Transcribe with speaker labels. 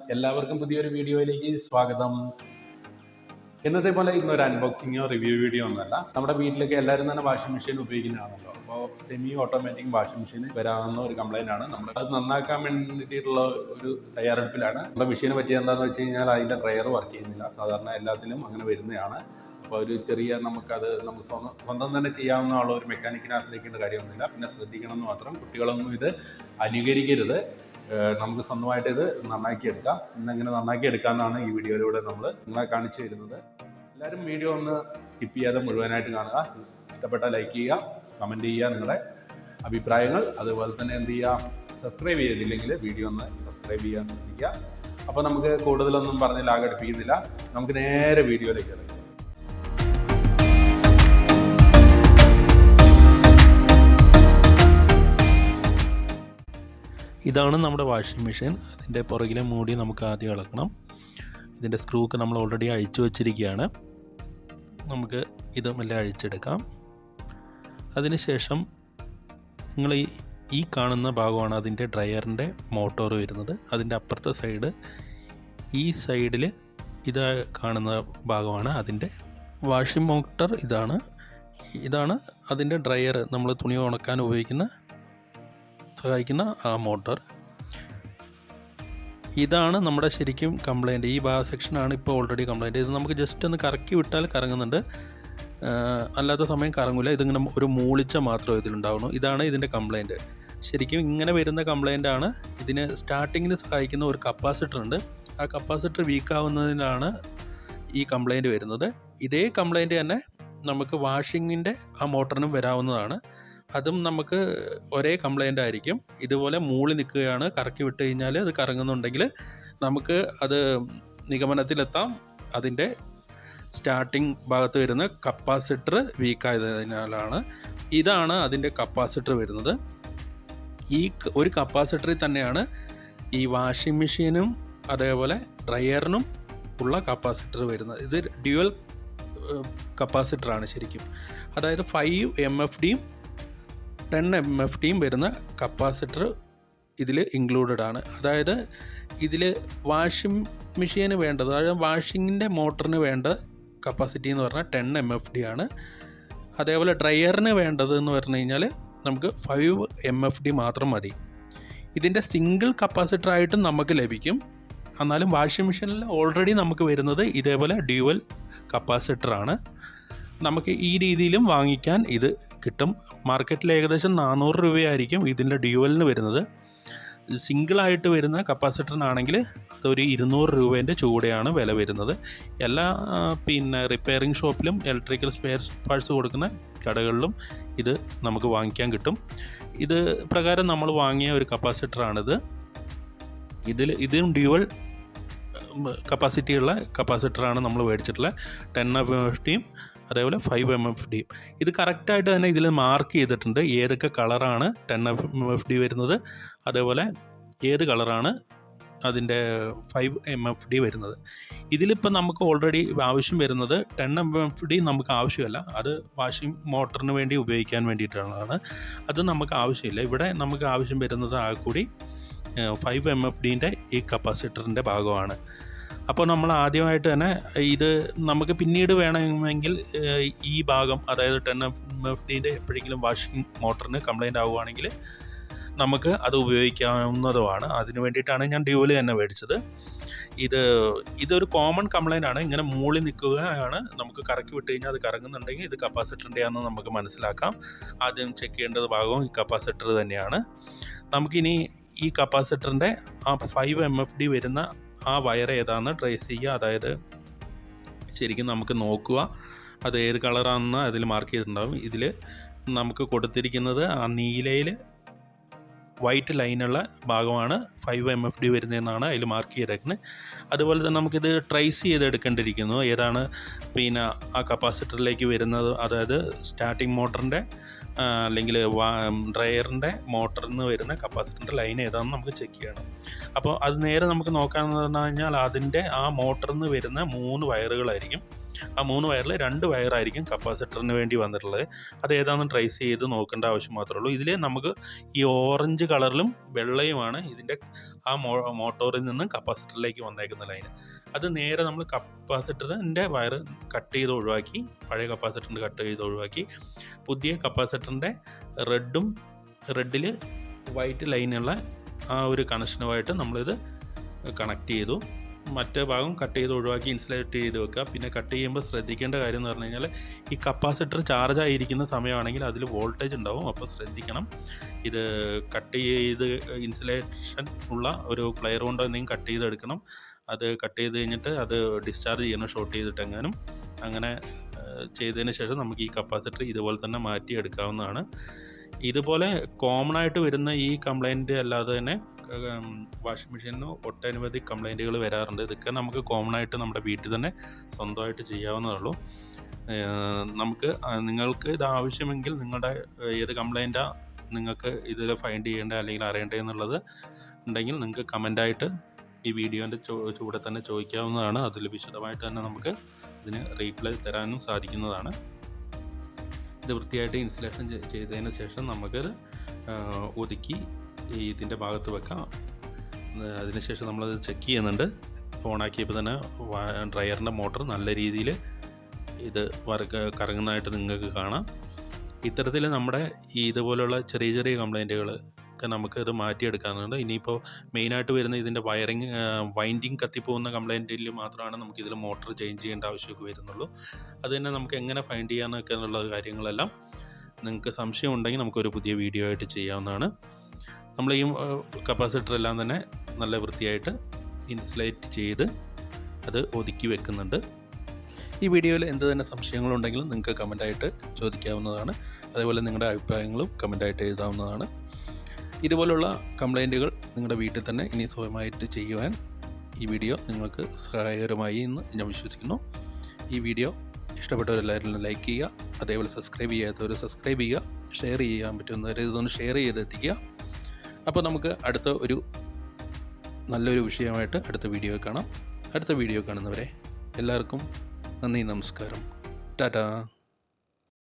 Speaker 1: എല്ലാവർക്കും പുതിയൊരു വീഡിയോയിലേക്ക് സ്വാഗതം. ഇന്നത്തെ പോലെ ഇന്നൊരു അൺബോക്സിങ്ങോ റിവ്യൂ വീഡിയോ ഒന്നുമല്ല നമ്മുടെ വീട്ടിലൊക്കെ എല്ലാവരും തന്നെ വാഷിംഗ് മെഷീൻ ഉപയോഗിക്കുന്നതാണല്ലോ. അപ്പോൾ സെമി ഓട്ടോമാറ്റിക് വാഷിംഗ് മെഷീൻ വരാവുന്ന ഒരു കംപ്ലൈന്റ് ആണ്. നമ്മൾ അത് നന്നാക്കാൻ വേണ്ടിയിട്ടുള്ള ഒരു തയ്യാറെടുപ്പിലാണ്. നമ്മുടെ മെഷീനെ പറ്റി എന്താണെന്ന് വെച്ച് കഴിഞ്ഞാൽ അതിന്റെ ഡ്രയർ വർക്ക് ചെയ്യുന്നില്ല. സാധാരണ എല്ലാത്തിലും അങ്ങനെ വരുന്നതാണ്. അപ്പോൾ ഒരു ചെറിയ നമുക്കത് നമുക്ക് സ്വന്തം സ്വന്തം തന്നെ ചെയ്യാവുന്ന ആളോ ഒരു മെക്കാനിക്കിനെ ആശ്രയിക്കേണ്ട കാര്യമൊന്നുമില്ല. പിന്നെ ശ്രദ്ധിക്കണം എന്ന് മാത്രം കുട്ടികളൊന്നും ഇത് അനുകരിക്കരുത്. നമുക്ക് സ്വന്തമായിട്ട് ഇത് നന്നാക്കി എടുക്കാം. ഇന്നെങ്ങനെ നന്നാക്കി എടുക്കാമെന്നാണ് ഈ വീഡിയോയിലൂടെ നമ്മൾ നിങ്ങളെ കാണിച്ചു തരുന്നത്. എല്ലാവരും വീഡിയോ ഒന്ന് സ്കിപ്പ് ചെയ്യാതെ മുഴുവനായിട്ട് കാണുക. ഇഷ്ടപ്പെട്ട ലൈക്ക് ചെയ്യുക കമന്റ് ചെയ്യുക നിങ്ങളുടെ അഭിപ്രായങ്ങൾ. അതുപോലെ തന്നെ എന്ത് ചെയ്യുക സബ്സ്ക്രൈബ് ചെയ്തില്ലെങ്കിൽ വീഡിയോ ഒന്ന് സബ്സ്ക്രൈബ് ചെയ്യാൻ ശ്രദ്ധിക്കുക. അപ്പോൾ നമുക്ക് കൂടുതലൊന്നും പറഞ്ഞ് ലാഗടിപ്പിക്കുന്നില്ല നമുക്ക് നേരെ വീഡിയോയിലേക്ക് ഇറങ്ങാം.
Speaker 2: ഇതാണ് നമ്മുടെ വാഷിംഗ് മെഷീൻ അതിന്റെ പുറകിലെ മൂടി നമുക്ക് ആദ്യം ഇളക്കണം. ഇതിന്റെ സ്ക്രൂ ഒക്കെ നമ്മൾ ഓൾറെഡി അഴിച്ചു വച്ചിരിക്കുകയാണ്. നമുക്ക് ഇത് മെല്ലെ അഴിച്ചെടുക്കാം. അതിനുശേഷം നിങ്ങൾ ഈ ഈ കാണുന്ന ഭാഗമാണ് അതിന്റെ ഡ്രയറിന്റെ മോട്ടോർ വരുന്നത്. അതിന്റെ അപ്പുറത്തെ സൈഡ് ഈ സൈഡിൽ ഇത് കാണുന്ന ഭാഗമാണ് അതിന്റെ വാഷിംഗ് മോട്ടർ ഇതാണ്. ഇതാണ് അതിന്റെ ഡ്രയർ നമ്മൾ തുണി ഉണക്കാൻ ഉപയോഗിക്കുന്ന സഹായിക്കുന്ന ആ മോട്ടർ. ഇതാണ് നമ്മുടെ ശരിക്കും കംപ്ലൈന്റ് ഈ ഭാഗ സെക്ഷനാണ് ഇപ്പോൾ ഓൾറെഡി കംപ്ലൈന്റ് ഇത് നമുക്ക് ജസ്റ്റ് ഒന്ന് കറക്കി വിട്ടാൽ കറങ്ങുന്നുണ്ട്. അല്ലാത്ത സമയം കറങ്ങില്ല ഇതിങ്ങനെ ഒരു മൂളിച്ച മാത്രമേ ഇതിലുണ്ടാവുള്ളൂ ഇതാണ് ഇതിന്റെ കംപ്ലൈന്റ് ശരിക്കും ഇങ്ങനെ വരുന്ന കംപ്ലൈന്റ് ആണ്. ഇതിന് സ്റ്റാർട്ടിങ്ങിന് സഹായിക്കുന്ന ഒരു കപ്പാസിറ്റർ ഉണ്ട്. ആ കപ്പാസിറ്റർ വീക്കാവുന്നതിനാണ് ഈ കംപ്ലൈന്റ് വരുന്നത്. ഇതേ കംപ്ലൈന്റ് തന്നെ നമുക്ക് വാഷിങ്ങിന്റെ ആ മോട്ടറിനും വരാവുന്നതാണ്. അതും നമുക്ക് ഒരേ കംപ്ലൈന്റ് ആയിരിക്കും. ഇതുപോലെ മൂളി നിൽക്കുകയാണ്. കറക്കി വിട്ട് കഴിഞ്ഞാൽ അത് കറങ്ങുന്നുണ്ടെങ്കിൽ നമുക്ക് അത് നിഗമനത്തിലെത്താം. അതിന്റെ സ്റ്റാർട്ടിംഗ് ഭാഗത്ത് വരുന്ന കപ്പാസിറ്റർ വീക്കായതിനാലാണ് ഇതാണ് അതിന്റെ കപ്പാസിറ്റർ വരുന്നത്. ഈ ഒരു കപ്പാസിറ്ററിൽ തന്നെയാണ് ഈ വാഷിംഗ് മെഷീനും അതേപോലെ ഡ്രയറിനും ഉള്ള കപ്പാസിറ്റർ വരുന്നത്. ഇത് ഡ്യുവൽ കപ്പാസിറ്ററാണ് ശരിക്കും. അതായത് ഫൈവ് എം എഫ് ഡിയും ടെൻ എം എഫ് ടിയും വരുന്ന കപ്പാസിറ്റർ ഇതിൽ ഇൻക്ലൂഡഡ് ആണ്. അതായത് ഇതിൽ വാഷിംഗ് മെഷീന് വേണ്ടത് അതായത് വാഷിങ്ങിന്റെ മോട്ടറിന് വേണ്ട കപ്പാസിറ്റി എന്ന് പറഞ്ഞാൽ ടെൻ എം എഫ് ഡി ആണ്. അതേപോലെ ഡ്രയറിന് വേണ്ടത് എന്ന് പറഞ്ഞു കഴിഞ്ഞാൽ നമുക്ക് ഫൈവ് എം എഫ് ഡി മാത്രം മതി. ഇതിന്റെ സിംഗിൾ കപ്പാസിറ്റർ ആയിട്ട് നമുക്ക് ലഭിക്കും. എന്നാലും വാഷിംഗ് മെഷീനിൽ ഓൾറെഡി നമുക്ക് വരുന്നത് ഇതേപോലെ ഡ്യുവൽ കപ്പാസിറ്ററാണ് നമുക്ക് ഈ രീതിയിലും വാങ്ങിക്കാൻ ഇത് കിട്ടും. മാർക്കറ്റിൽ ഏകദേശം നാനൂറ് രൂപയായിരിക്കും ഇതിന്റെ ഡ്യുവലിന് വരുന്നത്. സിംഗിളായിട്ട് വരുന്ന കപ്പാസിറ്ററിനാണെങ്കിൽ അതൊരു ഇരുന്നൂറ് രൂപേന്റെ ചൂടെയാണ് വില വരുന്നത്. എല്ലാ പിന്നെ റിപ്പയറിംഗ് ഷോപ്പിലും ഇലക്ട്രിക്കൽ സ്പെയർ പാർട്സ് കൊടുക്കുന്ന കടകളിലും ഇത് നമുക്ക് വാങ്ങിക്കാൻ കിട്ടും. ഇത് പ്രകാരം നമ്മൾ വാങ്ങിയ ഒരു കപ്പാസിറ്ററാണിത്. ഇതിൽ ഇതും ഡ്യുവൽ കപ്പാസിറ്റിയുള്ള കപ്പാസിറ്ററാണ് നമ്മൾ മേടിച്ചിട്ടുള്ളത്. ടെൻ എഫ് ഡിയും അതേപോലെ ഫൈവ് എം എഫ് ഡിയും ഇത് കറക്റ്റായിട്ട് തന്നെ ഇതിൽ മാർക്ക് ചെയ്തിട്ടുണ്ട്. ഏതൊക്കെ കളറാണ് ten F M F D വരുന്നത്. അതേപോലെ ഏത് കളറാണ് അതിന്റെ ഫൈവ് എം എഫ് ഡി വരുന്നത്. ഇതിലിപ്പോൾ നമുക്ക് ഓൾറെഡി ആവശ്യം വരുന്നത് ടെൻ എം എഫ് ഡി നമുക്ക് ആവശ്യമല്ല. അത് വാഷിംഗ് മോട്ടറിന് വേണ്ടി ഉപയോഗിക്കാൻ വേണ്ടിയിട്ടുള്ളതാണ്. അത് നമുക്ക് ആവശ്യമില്ല. ഇവിടെ നമുക്ക് ആവശ്യം വരുന്നത് ആ കൂടി ഫൈവ് എം എഫ് ഡീന്റെ ഈ കപ്പാസിറ്ററിന്റെ ഭാഗമാണ്. അപ്പോൾ നമ്മൾ ആദ്യമായിട്ട് തന്നെ ഇത് നമുക്ക് പിന്നീട് വേണമെങ്കിൽ ഈ ഭാഗം അതായത് ടെൻ എഫ് ഡിന്റെ എപ്പോഴെങ്കിലും വാഷിംഗ് മോട്ടറിന് കംപ്ലൈന്റ് ആവുകയാണെങ്കിൽ നമുക്ക് അത് ഉപയോഗിക്കാവുന്നതുമാണ്. അതിന് വേണ്ടിയിട്ടാണ് ഞാൻ ഡ്യൂവൽ തന്നെ മേടിച്ചത്. ഇത് ഇതൊരു കോമൺ കംപ്ലൈന്റ് ആണ്. ഇങ്ങനെ മൂളി നിൽക്കുകയാണ്. നമുക്ക് കറക്കി വിട്ട് കഴിഞ്ഞാൽ അത് കറങ്ങുന്നുണ്ടെങ്കിൽ ഇത് കപ്പാസിറ്ററിന്റെ ആണെന്ന് നമുക്ക് മനസ്സിലാക്കാം. ആദ്യം ചെക്ക് ചെയ്യേണ്ടത് ഭാഗവും ഈ കപ്പാസിറ്റർ തന്നെയാണ്. നമുക്കിനി ഈ കപ്പാസിറ്ററിന്റെ ആ ഫൈവ് എം എഫ് ഡി വരുന്ന ആ വയർ ഏതാണെന്ന് ട്രേസ് ചെയ്യുക. അതായത് ശരിക്കും നമുക്ക് നോക്കുക. അത് ഏത് കളറാണെന്ന് അതിൽ മാർക്ക് ചെയ്തിട്ടുണ്ടാകും ഇതിൽ നമുക്ക് കൊടുത്തിരിക്കുന്നത് ആ നീലയിൽ വൈറ്റ് ലൈനുള്ള ഭാഗമാണ് ഫൈവ് എം എഫ് ഡി വരുന്നതെന്നാണ് അതിൽ മാർക്ക് ചെയ്തേക്കുന്നത്. അതുപോലെ തന്നെ നമുക്കിത് ട്രേസ് ചെയ്തെടുക്കേണ്ടിയിരിക്കുന്നു. ഏതാണ്? പിന്നെ ആ കപ്പാസിറ്ററിലേക്ക് വരുന്നത് അതായത് സ്റ്റാർട്ടിംഗ് മോട്ടറിന്റെ അല്ലെങ്കിൽ ഡ്രയറിന്റെ മോട്ടറിൽ നിന്ന് വരുന്ന കപ്പാസിറ്ററിന്റെ ലൈൻ ഏതാണെന്ന് നമുക്ക് ചെക്ക് ചെയ്യണം. അപ്പോൾ അത് നേരെ നമുക്ക് നോക്കാമെന്ന് പറഞ്ഞു കഴിഞ്ഞാൽ അതിന്റെ ആ മോട്ടറിൽ നിന്ന് വരുന്ന മൂന്ന് വയറുകളായിരിക്കും ആ മൂന്ന് വയറിൽ രണ്ട് വയറായിരിക്കും കപ്പാസിറ്ററിന് വേണ്ടി വന്നിട്ടുള്ളത്. അത് ഏതാണെന്ന് ട്രേസ് ചെയ്ത് നോക്കേണ്ട ആവശ്യം മാത്രമേ ഉള്ളൂ ഇതിൽ നമുക്ക് ഈ ഓറഞ്ച് കളറിലും വെള്ളയുമാണ് ഇതിന്റെ ആ മോട്ടോറിൽ നിന്ന് കപ്പാസിറ്ററിലേക്ക് വന്നേക്കുന്ന ലൈന് അത് നേരെ നമ്മൾ കപ്പാസിറ്ററിന്റെ വയർ കട്ട് ചെയ്ത് ഒഴിവാക്കി പഴയ കപ്പാസിറ്ററിന്റെ കട്ട് ചെയ്ത് ഒഴിവാക്കി പുതിയ കപ്പാസിറ്ററിന്റെ റെഡും റെഡിൽ വൈറ്റ് ലൈനുള്ള ആ ഒരു കണക്ഷനുമായിട്ട് നമ്മളിത് കണക്ട് ചെയ്തു. മറ്റേ ഭാഗം കട്ട് ചെയ്ത് ഒഴിവാക്കി ഇൻസുലേറ്റ് ചെയ്ത് വെക്കുക. പിന്നെ കട്ട് ചെയ്യുമ്പോൾ ശ്രദ്ധിക്കേണ്ട കാര്യം എന്ന് പറഞ്ഞു കഴിഞ്ഞാൽ ഈ കപ്പാസിറ്റർ ചാർജ് ആയിരിക്കുന്ന സമയമാണെങ്കിൽ അതിൽ വോൾട്ടേജ് ഉണ്ടാവും. അപ്പോൾ ശ്രദ്ധിക്കണം. ഇത് കട്ട് ചെയ്ത് ഇൻസുലേഷൻ ഉള്ള ഒരു പ്ലെയർ കൊണ്ടോ എന്തെങ്കിലും കട്ട് ചെയ്തെടുക്കണം. അത് കട്ട് ചെയ്ത് കഴിഞ്ഞിട്ട് അത് ഡിസ്ചാർജ് ചെയ്യണം ഷോർട്ട് ചെയ്തിട്ടെങ്ങാനും അങ്ങനെ ചെയ്തതിന് ശേഷം നമുക്ക് ഈ കപ്പാസിറ്റർ ഇതുപോലെ തന്നെ മാറ്റി മാറ്റിയെടുക്കാവുന്നതാണ്. ഇതുപോലെ കോമൺ ആയിട്ട് വരുന്ന ഈ കംപ്ലൈന്റ് അല്ലാതെ തന്നെ വാഷിംഗ് മെഷീനിന് ഒട്ടനവധി കംപ്ലൈന്റുകൾ വരാറുണ്ട്. ഇതൊക്കെ നമുക്ക് കോമൺ ആയിട്ട് നമ്മുടെ വീട്ടിൽ തന്നെ സ്വന്തമായിട്ട് ചെയ്യാവുന്നതുള്ളൂ നമുക്ക് നിങ്ങൾക്ക് ഇത് ആവശ്യമെങ്കിൽ നിങ്ങളുടെ ഏത് കംപ്ലൈന്റാണ് നിങ്ങൾക്ക് ഇതിൽ ഫൈൻഡ് ചെയ്യേണ്ടത് അല്ലെങ്കിൽ അറിയേണ്ടത് എന്നുള്ളത് ഉണ്ടെങ്കിൽ നിങ്ങൾക്ക് കമന്റായിട്ട് ഈ വീഡിയോന്റെ ചൂടെ തന്നെ ചോദിക്കാവുന്നതാണ്. അതിൽ വിശദമായിട്ട് തന്നെ നമുക്ക് ഇതിന് റീപ്ലൈ തരാനും സാധിക്കുന്നതാണ്. ഇത് വൃത്തിയായിട്ട് ഇൻസ്റ്റലേഷൻ ചെയ്തതിന് ശേഷം നമുക്കത് ഒതുക്കി ഈ ഇതിന്റെ ഭാഗത്ത് വെക്കാം. അതിനുശേഷം നമ്മളത് ചെക്ക് ചെയ്യുന്നുണ്ട്. ഓണാക്കിയപ്പോൾ തന്നെ ഡ്രയറിന്റെ മോട്ടർ നല്ല രീതിയിൽ ഇത് വർക്ക് കറങ്ങുന്നതായിട്ട് നിങ്ങൾക്ക് കാണാം. ഇത്തരത്തിൽ നമ്മുടെ ഈ ഇതുപോലുള്ള ചെറിയ ചെറിയ കംപ്ലൈന്റുകൾ ഒക്കെ നമുക്ക് ഇത് മാറ്റിയെടുക്കാറുണ്ട് ഇനിയിപ്പോൾ മെയിനായിട്ട് വരുന്ന ഇതിന്റെ വയറിങ് വൈൻഡിങ് കത്തിപ്പോകുന്ന കംപ്ലൈന്റിൽ മാത്രമാണ് നമുക്ക് ഇതിൽ മോട്ടർ ചേഞ്ച് ചെയ്യേണ്ട ആവശ്യമൊക്കെ വരുന്നുള്ളൂ. അത് തന്നെ നമുക്ക് എങ്ങനെ ഫൈൻഡ് ചെയ്യാമെന്നൊക്കെ എന്നുള്ള കാര്യങ്ങളെല്ലാം നിങ്ങൾക്ക് സംശയം ഉണ്ടെങ്കിൽ നമുക്കൊരു പുതിയ വീഡിയോ ആയിട്ട് ചെയ്യാവുന്നതാണ്. നമ്മൾ ഈ കപ്പാസിറ്റർ എല്ലാം തന്നെ നല്ല വൃത്തിയായിട്ട് ഇൻസുലേറ്റ് ചെയ്ത് അത് ഒതുക്കി വെക്കുന്നുണ്ട്. ഈ വീഡിയോയിൽ എന്ത് തന്നെ സംശയങ്ങളുണ്ടെങ്കിലും നിങ്ങൾക്ക് കമന്റായിട്ട് ചോദിക്കാവുന്നതാണ്. അതേപോലെ നിങ്ങളുടെ അഭിപ്രായങ്ങളും കമന്റായിട്ട് എഴുതാവുന്നതാണ്. ഇതുപോലുള്ള കംപ്ലൈന്റുകൾ നിങ്ങളുടെ വീട്ടിൽ തന്നെ ഇനി സ്വയമായിട്ട് ചെയ്യുവാൻ ഈ വീഡിയോ നിങ്ങൾക്ക് സഹായകരമായി എന്ന് ഞാൻ വിശ്വസിക്കുന്നു. ഈ വീഡിയോ ഇഷ്ടപ്പെട്ടവരെല്ലാവരും ലൈക്ക് ചെയ്യുക അതേപോലെ സബ്സ്ക്രൈബ് ചെയ്യാത്തവർ സബ്സ്ക്രൈബ് ചെയ്യുക ഷെയർ ചെയ്യാൻ പറ്റുന്നവർ ഇതൊന്ന് ഷെയർ ചെയ്തെത്തിക്കുക. അപ്പോൾ നമുക്ക് അടുത്ത ഒരു നല്ലൊരു വിഷയമായിട്ട് അടുത്ത വീഡിയോ കാണാം. അടുത്ത വീഡിയോ കാണുന്നവരെ എല്ലാവർക്കും നന്ദി നമസ്കാരം. ടാറ്റാ.